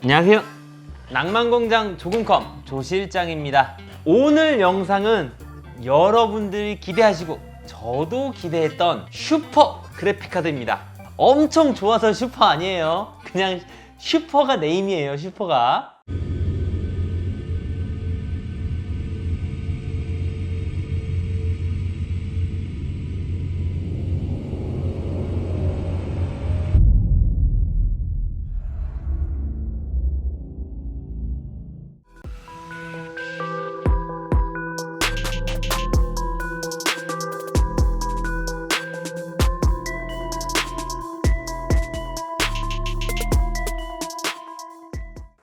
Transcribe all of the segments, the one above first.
안녕하세요. 낭만공장 조금컴 조실장입니다. 오늘 영상은 여러분들이 기대하시고 저도 기대했던 슈퍼 그래픽카드입니다. 엄청 좋아서 슈퍼 아니에요. 그냥 슈퍼가 네임이에요, 슈퍼가.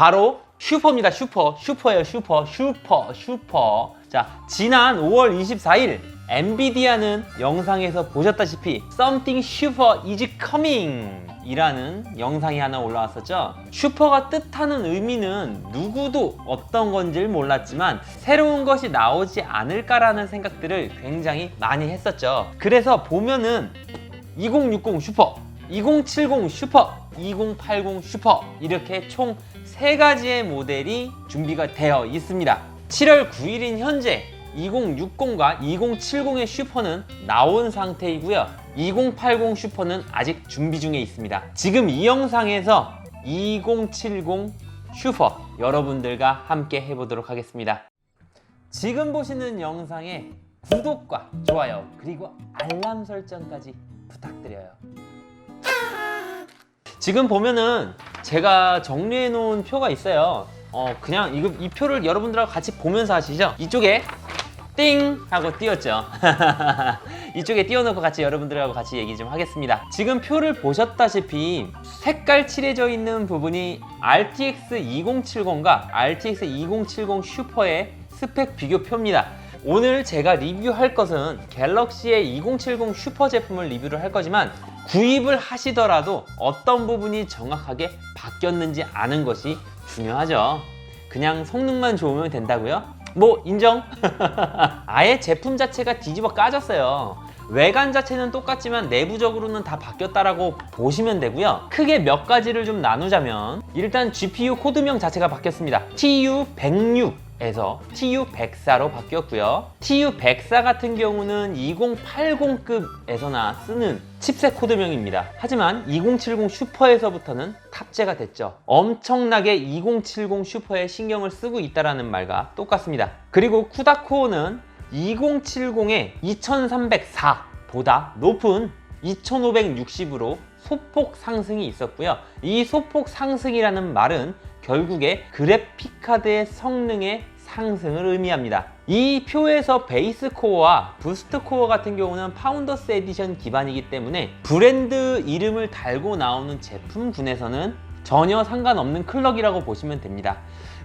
바로 슈퍼입니다. 슈퍼. 슈퍼예요. 슈퍼. 슈퍼. 슈퍼. 자, 지난 5월 24일 엔비디아는 영상에서 보셨다시피 Something Super is coming 이라는 영상이 하나 올라왔었죠. 슈퍼가 뜻하는 의미는 누구도 어떤 건지를 몰랐지만 새로운 것이 나오지 않을까라는 생각들을 굉장히 많이 했었죠. 그래서 보면은 2060 슈퍼, 2070 슈퍼, 2080 슈퍼 이렇게 총 세 가지의 모델이 준비가 되어 있습니다. 7월 9일인 현재 2060과 2070의 슈퍼는 나온 상태이고요. 2080 슈퍼는 아직 준비 중에 있습니다. 지금 이 영상에서 2070 슈퍼 여러분들과 함께 해보도록 하겠습니다. 지금 보시는 영상에 구독과 좋아요 그리고 알람 설정까지 부탁드려요. 지금 보면은 제가 정리해 놓은 표가 있어요. 어 그냥 이거 이 표를 여러분들하고 같이 보면서 하시죠. 이쪽에 띵 하고 띄웠죠. 이쪽에 띄워놓고 같이 여러분들하고 같이 얘기 좀 하겠습니다. 지금 표를 보셨다시피 색깔 칠해져 있는 부분이 RTX 2070과 RTX 2070 슈퍼의 스펙 비교표입니다. 오늘 제가 리뷰할 것은 갤럭시의 2070 슈퍼 제품을 리뷰를 할 거지만 구입을 하시더라도 어떤 부분이 정확하게 바뀌었는지 아는 것이 중요하죠. 그냥 성능만 좋으면 된다고요? 뭐 인정? 아예 제품 자체가 뒤집어 까졌어요. 외관 자체는 똑같지만 내부적으로는 다 바뀌었다라고 보시면 되고요. 크게 몇 가지를 좀 나누자면 일단 GPU 코드명 자체가 바뀌었습니다. TU106 에서 TU104로 바뀌었고요. TU104 같은 경우는 2080급에서나 쓰는 칩셋 코드명입니다. 하지만 2070 슈퍼에서부터는 탑재가 됐죠. 엄청나게 2070 슈퍼에 신경을 쓰고 있다라는 말과 똑같습니다. 그리고 쿠다코어는 2070의 2304보다 높은 2560으로 소폭 상승이 있었고요. 이 소폭 상승이라는 말은 결국에 그래픽카드의 성능의 상승을 의미합니다. 이 표에서 베이스 코어와 부스트 코어 같은 경우는 파운더스 에디션 기반이기 때문에 브랜드 이름을 달고 나오는 제품군에서는 전혀 상관없는 클럭이라고 보시면 됩니다.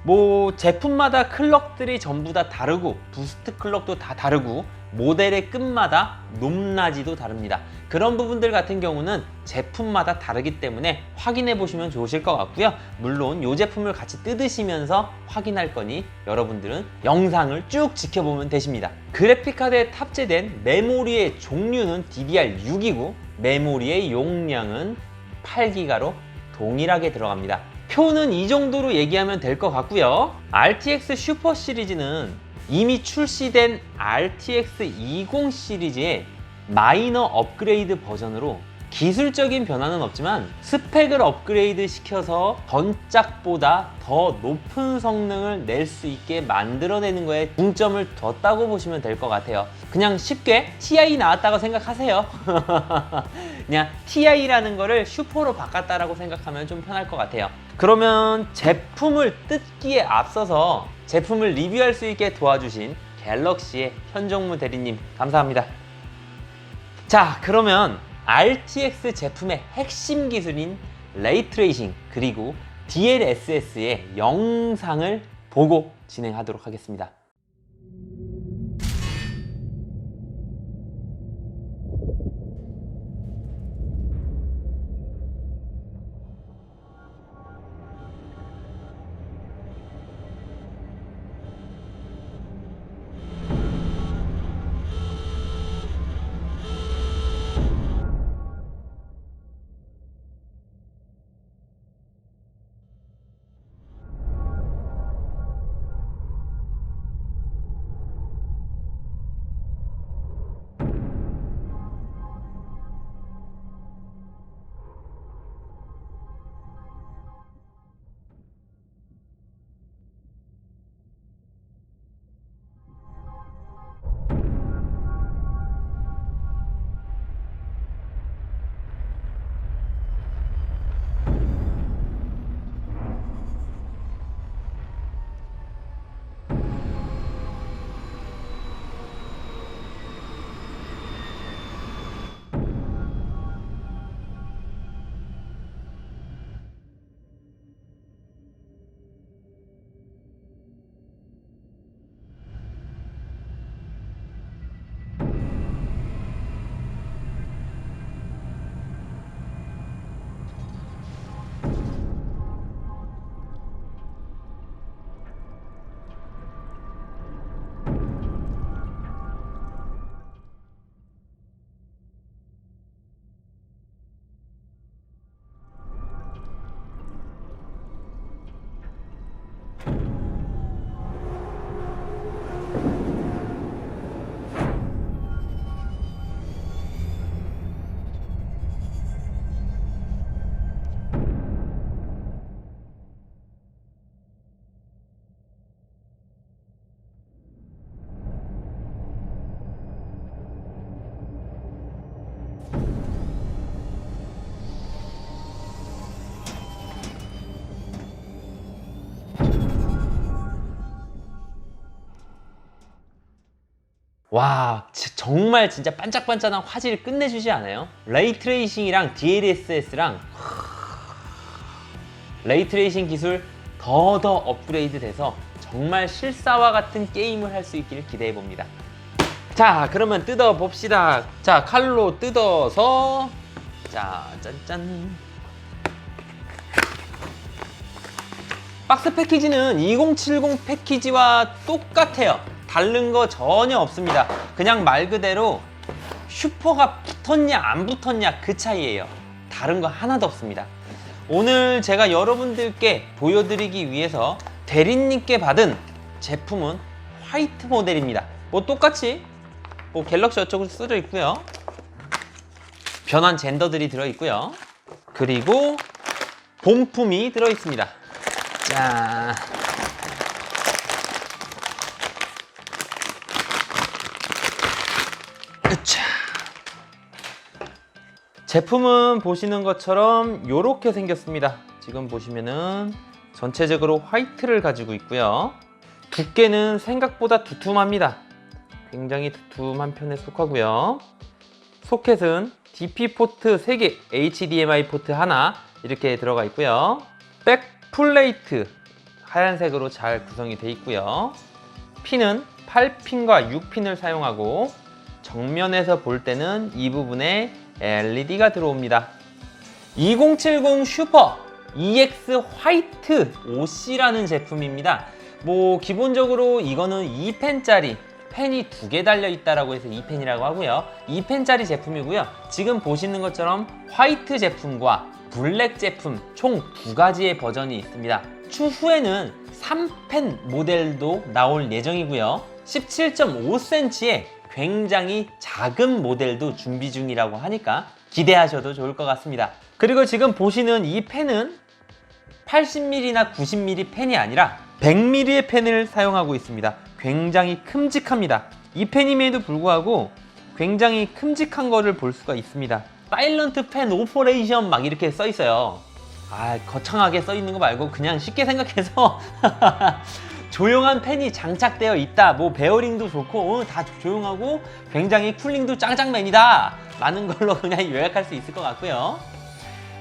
뭐 제품마다 클럭들이 전부 다 다르고 부스트 클럭도 다 다르고 모델의 끝마다 높낮이도 다릅니다. 그런 부분들 같은 경우는 제품마다 다르기 때문에 확인해 보시면 좋으실 것 같고요. 물론 이 제품을 같이 뜯으시면서 확인할 거니 여러분들은 영상을 쭉 지켜보면 되십니다. 그래픽카드에 탑재된 메모리의 종류는 DDR6이고 메모리의 용량은 8기가로 동일하게 들어갑니다. 표는 이 정도로 얘기하면 될 것 같고요. RTX 슈퍼 시리즈는 이미 출시된 RTX 20 시리즈의 마이너 업그레이드 버전으로 기술적인 변화는 없지만 스펙을 업그레이드 시켜서 전작보다 더 높은 성능을 낼 수 있게 만들어내는 거에 중점을 뒀다고 보시면 될 것 같아요. 그냥 쉽게 TI 나왔다고 생각하세요. 그냥 TI라는 거를 슈퍼로 바꿨다라고 생각하면 좀 편할 것 같아요. 그러면 제품을 뜯기에 앞서서 제품을 리뷰할 수 있게 도와주신 갤럭시의 현정무 대리님 감사합니다. 자, 그러면 RTX 제품의 핵심 기술인 레이트레이싱 그리고 DLSS의 영상을 보고 진행하도록 하겠습니다. 와 지- 정말 진짜 반짝반짝한 화질을 끝내주지 않아요? 레이트레이싱이랑 DLSS랑 레이트레이싱 기술 더더 업그레이드 돼서 정말 실사와 같은 게임을 할 수 있기를 기대해 봅니다. 자 그러면 뜯어 봅시다. 자 칼로 뜯어서 자 짠짠 박스 패키지는 2070 패키지와 똑같아요. 다른 거 전혀 없습니다. 그냥 말 그대로 슈퍼가 붙었냐 안 붙었냐 그 차이예요. 다른 거 하나도 없습니다. 오늘 제가 여러분들께 보여드리기 위해서 대리님께 받은 제품은 화이트 모델입니다. 뭐 똑같이 뭐 갤럭시 어쩌고 쓰여 있고요. 변환 젠더들이 들어 있고요. 그리고 본품이 들어 있습니다. 자. 제품은 보시는 것처럼 이렇게 생겼습니다. 지금 보시면은 전체적으로 화이트를 가지고 있고요. 두께는 생각보다 두툼합니다. 굉장히 두툼한 편에 속하고요. 소켓은 DP 포트 3개, HDMI 포트 하나 이렇게 들어가 있고요. 백 플레이트 하얀색으로 잘 구성이 되어 있고요. 핀은 8핀과 6핀을 사용하고 정면에서 볼 때는 이 부분에 LED가 들어옵니다. 2070 슈퍼 EX 화이트 OC라는 제품입니다. 뭐 기본적으로 이거는 2펜짜리 펜이 두 개 달려 있다라고 해서 2펜이라고 하고요. 2펜짜리 제품이고요. 지금 보시는 것처럼 화이트 제품과 블랙 제품 총 두 가지의 버전이 있습니다. 추후에는 3펜 모델도 나올 예정이고요. 17.5cm의 굉장히 작은 모델도 준비 중이라고 하니까 기대하셔도 좋을 것 같습니다. 그리고 지금 보시는 이 펜은 80mm나 90mm 펜이 아니라 100mm의 펜을 사용하고 있습니다. 굉장히 큼직합니다. 이 펜임에도 불구하고 굉장히 큼직한 거를 볼 수가 있습니다. 사일런트 펜 오퍼레이션 막 이렇게 써 있어요. 아, 거창하게 써 있는 거 말고 그냥 쉽게 생각해서 조용한 펜이 장착되어 있다. 뭐 베어링도 좋고 어, 다 조용하고 굉장히 쿨링도 짱짱맨이다. 라는 걸로 그냥 요약할 수 있을 것 같고요.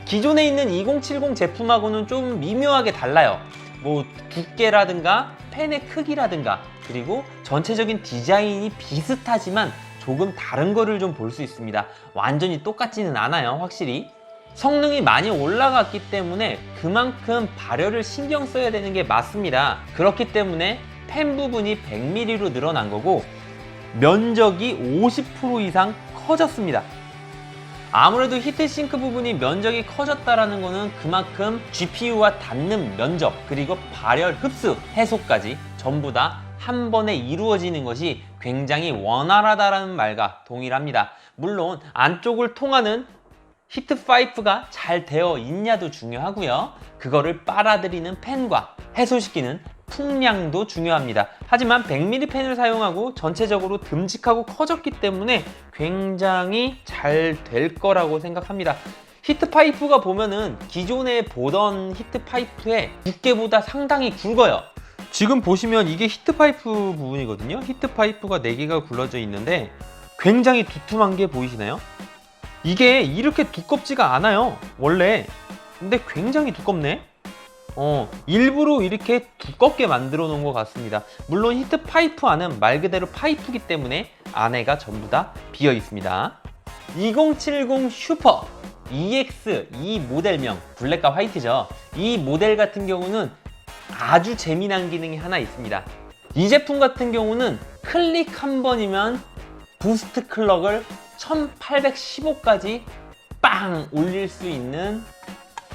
기존에 있는 2070 제품하고는 좀 미묘하게 달라요. 뭐 두께라든가 펜의 크기라든가 그리고 전체적인 디자인이 비슷하지만 조금 다른 거를 좀 볼 수 있습니다. 완전히 똑같지는 않아요, 확실히. 성능이 많이 올라갔기 때문에 그만큼 발열을 신경 써야 되는 게 맞습니다. 그렇기 때문에 펜 부분이 100mm로 늘어난 거고 면적이 50% 이상 커졌습니다. 아무래도 히트싱크 부분이 면적이 커졌다라는 것은 그만큼 GPU와 닿는 면적 그리고 발열 흡수 해소까지 전부 다 한 번에 이루어지는 것이 굉장히 원활하다라는 말과 동일합니다. 물론 안쪽을 통하는 히트 파이프가 잘 되어 있냐도 중요하고요. 그거를 빨아들이는 펜과 해소시키는 풍량도 중요합니다. 하지만 100mm 펜을 사용하고 전체적으로 듬직하고 커졌기 때문에 굉장히 잘 될 거라고 생각합니다. 히트 파이프가 보면은 기존에 보던 히트 파이프의 두께보다 상당히 굵어요. 지금 보시면 이게 히트 파이프 부분이거든요. 히트 파이프가 4개가 굴러져 있는데 굉장히 두툼한 게 보이시나요? 이게 이렇게 두껍지가 않아요. 원래. 근데 굉장히 두껍네. 어, 일부러 이렇게 두껍게 만들어 놓은 것 같습니다. 물론 히트 파이프 안은 말 그대로 파이프기 때문에 안에가 전부 다 비어 있습니다. 2070 슈퍼 EX 이 모델명 블랙과 화이트죠. 이 모델 같은 경우는 아주 재미난 기능이 하나 있습니다. 이 제품 같은 경우는 클릭 한 번이면 부스트 클럭을 1815까지 빵 올릴 수 있는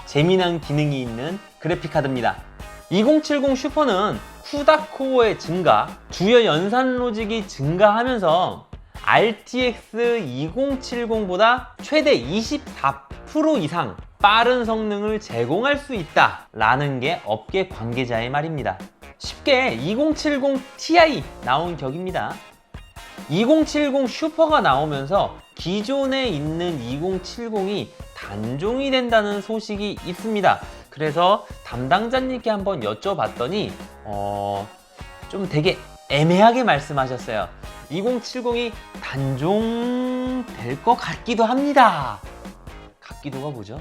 재미난 기능이 있는 그래픽 카드입니다. 2070 슈퍼는 쿠다 코어의 증가, 주요 연산 로직이 증가하면서 RTX 2070보다 최대 24% 이상 빠른 성능을 제공할 수 있다라는 게 업계 관계자의 말입니다. 쉽게 2070 Ti 나온 격입니다. 2070 슈퍼가 나오면서 기존에 있는 2070이 단종이 된다는 소식이 있습니다. 그래서 담당자님께 한번 여쭤봤더니 어, 좀 되게 애매하게 말씀하셨어요. 2070이 단종 될 것 같기도 합니다. 같기도가 뭐죠?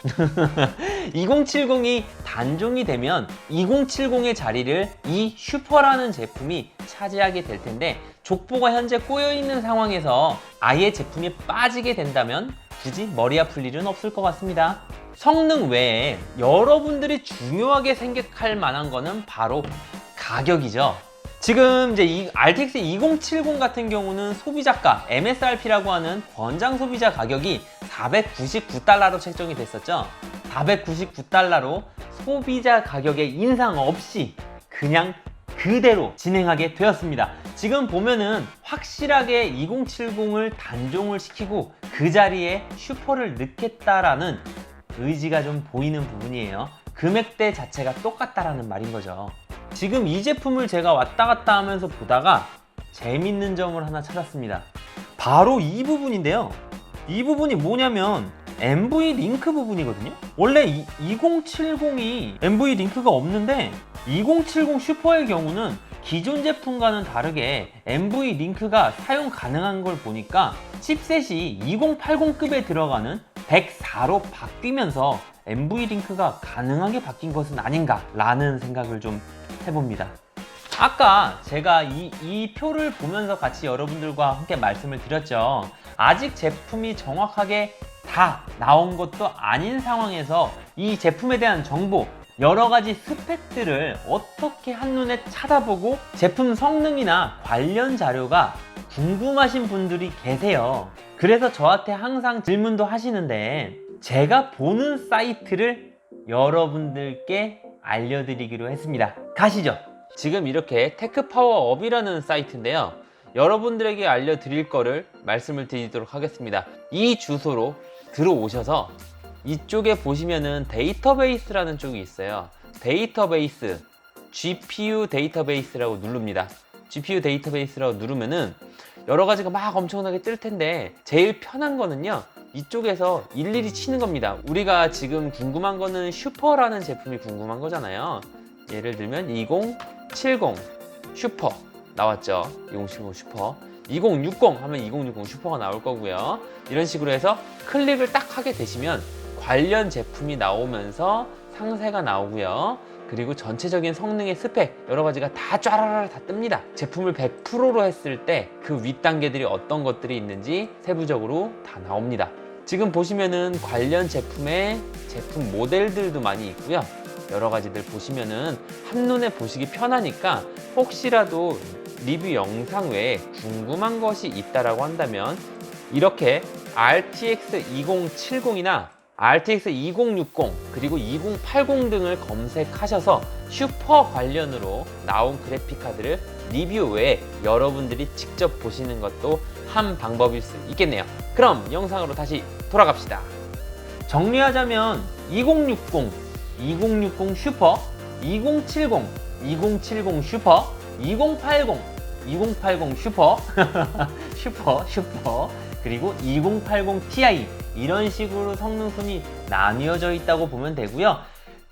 2070이 단종이 되면 2070의 자리를 이 슈퍼라는 제품이 차지하게 될 텐데 족보가 현재 꼬여 있는 상황에서 아예 제품이 빠지게 된다면 굳이 머리 아플 일은 없을 것 같습니다. 성능 외에 여러분들이 중요하게 생각할 만한 거는 바로 가격이죠. 지금 이제 이 RTX 2070 같은 경우는 소비자가 MSRP라고 하는 권장 소비자 가격이 499달러로 책정이 됐었죠. 499달러로 소비자 가격에 인상 없이 그냥 그대로 진행하게 되었습니다. 지금 보면은 확실하게 2070을 단종을 시키고 그 자리에 슈퍼를 넣겠다라는 의지가 좀 보이는 부분이에요. 금액대 자체가 똑같다라는 말인 거죠. 지금 이 제품을 제가 왔다 갔다 하면서 보다가 재밌는 점을 하나 찾았습니다. 바로 이 부분인데요. 이 부분이 뭐냐면 MV 링크 부분이거든요. 원래 이 2070이 MV 링크가 없는데 2070 슈퍼의 경우는 기존 제품과는 다르게 MV 링크가 사용 가능한 걸 보니까 칩셋이 2080급에 들어가는 104로 바뀌면서 MV 링크가 가능하게 바뀐 것은 아닌가라는 생각을 좀 해봅니다. 아까 제가 이, 이 표를 보면서 같이 여러분들과 함께 말씀을 드렸죠. 아직 제품이 정확하게 다 나온 것도 아닌 상황에서 이 제품에 대한 정보, 여러 가지 스펙들을 어떻게 한눈에 찾아보고 제품 성능이나 관련 자료가 궁금하신 분들이 계세요. 그래서 저한테 항상 질문도 하시는데 제가 보는 사이트를 여러분들께 알려드리기로 했습니다. 가시죠. 지금 이렇게 테크파워업이라는 사이트인데요. 여러분들에게 알려드릴 거를 말씀을 드리도록 하겠습니다. 이 주소로 들어오셔서 이쪽에 보시면은 데이터베이스라는 쪽이 있어요. 데이터베이스, GPU 데이터베이스라고 누릅니다. GPU 데이터베이스라고 누르면은 여러 가지가 막 엄청나게 뜰 텐데 제일 편한 거는요. 이쪽에서 일일이 치는 겁니다. 우리가 지금 궁금한 거는 슈퍼라는 제품이 궁금한 거잖아요. 예를 들면 2070 슈퍼 나왔죠. 2070 슈퍼. 2060 하면 2060 슈퍼가 나올 거고요. 이런 식으로 해서 클릭을 딱 하게 되시면 관련 제품이 나오면서 상세가 나오고요. 그리고 전체적인 성능의 스펙 여러 가지가 다 쫘라라 다 뜹니다. 제품을 100%로 했을 때 그 윗단계들이 어떤 것들이 있는지 세부적으로 다 나옵니다. 지금 보시면은 관련 제품의 제품 모델들도 많이 있고요. 여러 가지들 보시면은 한눈에 보시기 편하니까 혹시라도 리뷰 영상 외에 궁금한 것이 있다라고 한다면 이렇게 RTX 2070이나 RTX 2060 그리고 2080 등을 검색하셔서 슈퍼 관련으로 나온 그래픽 카드를 리뷰 외에 여러분들이 직접 보시는 것도 한 방법일 수 있겠네요. 그럼 영상으로 다시 돌아갑시다. 정리하자면 2060, 2060 슈퍼, 2070, 2070 슈퍼, 2080, 2080 슈퍼, 슈퍼, 슈퍼, 그리고 2080 Ti 이런 식으로 성능 순위 나뉘어져 있다고 보면 되고요.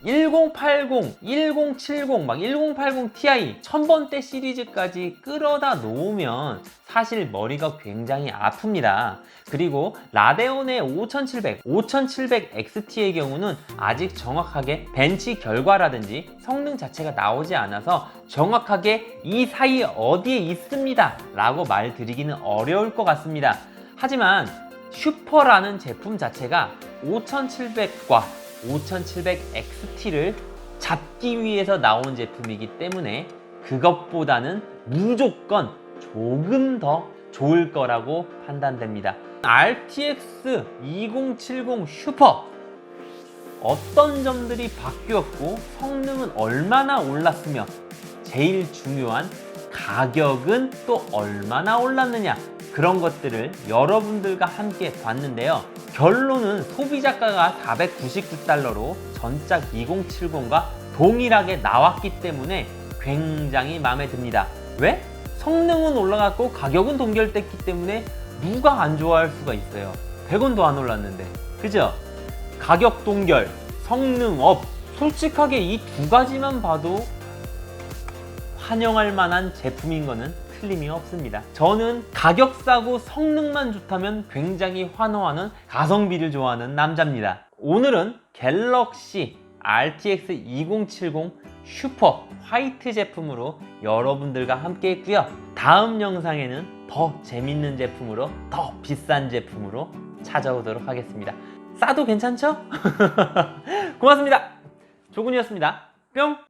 1080, 1070, 막 1080 Ti 1000번대 시리즈까지 끌어다 놓으면 사실 머리가 굉장히 아픕니다. 그리고 라데온의 5700, 5700 XT의 경우는 아직 정확하게 벤치 결과라든지 성능 자체가 나오지 않아서 정확하게 이 사이 어디에 있습니다 라고 말 드리기는 어려울 것 같습니다. 하지만 슈퍼라는 제품 자체가 5700과 5700XT를 잡기 위해서 나온 제품이기 때문에 그것보다는 무조건 조금 더 좋을 거라고 판단됩니다. RTX 2070 슈퍼 어떤 점들이 바뀌었고 성능은 얼마나 올랐으며 제일 중요한 가격은 또 얼마나 올랐느냐 그런 것들을 여러분들과 함께 봤는데요. 결론은 소비자가가 499달러로 전작 2070과 동일하게 나왔기 때문에 굉장히 마음에 듭니다. 왜? 성능은 올라갔고 가격은 동결됐기 때문에 누가 안 좋아할 수가 있어요. 100원도 안 올랐는데. 그죠? 가격 동결, 성능 업. 솔직하게 이 두 가지만 봐도 환영할 만한 제품인 거는 틀림이 없습니다. 저는 가격 싸고 성능만 좋다면 굉장히 환호하는 가성비를 좋아하는 남자입니다. 오늘은 갤럭시 RTX 2070 슈퍼 화이트 제품으로 여러분들과 함께 했고요. 다음 영상에는 더 재밌는 제품으로 더 비싼 제품으로 찾아오도록 하겠습니다. 싸도 괜찮죠? 고맙습니다. 조군이었습니다. 뿅!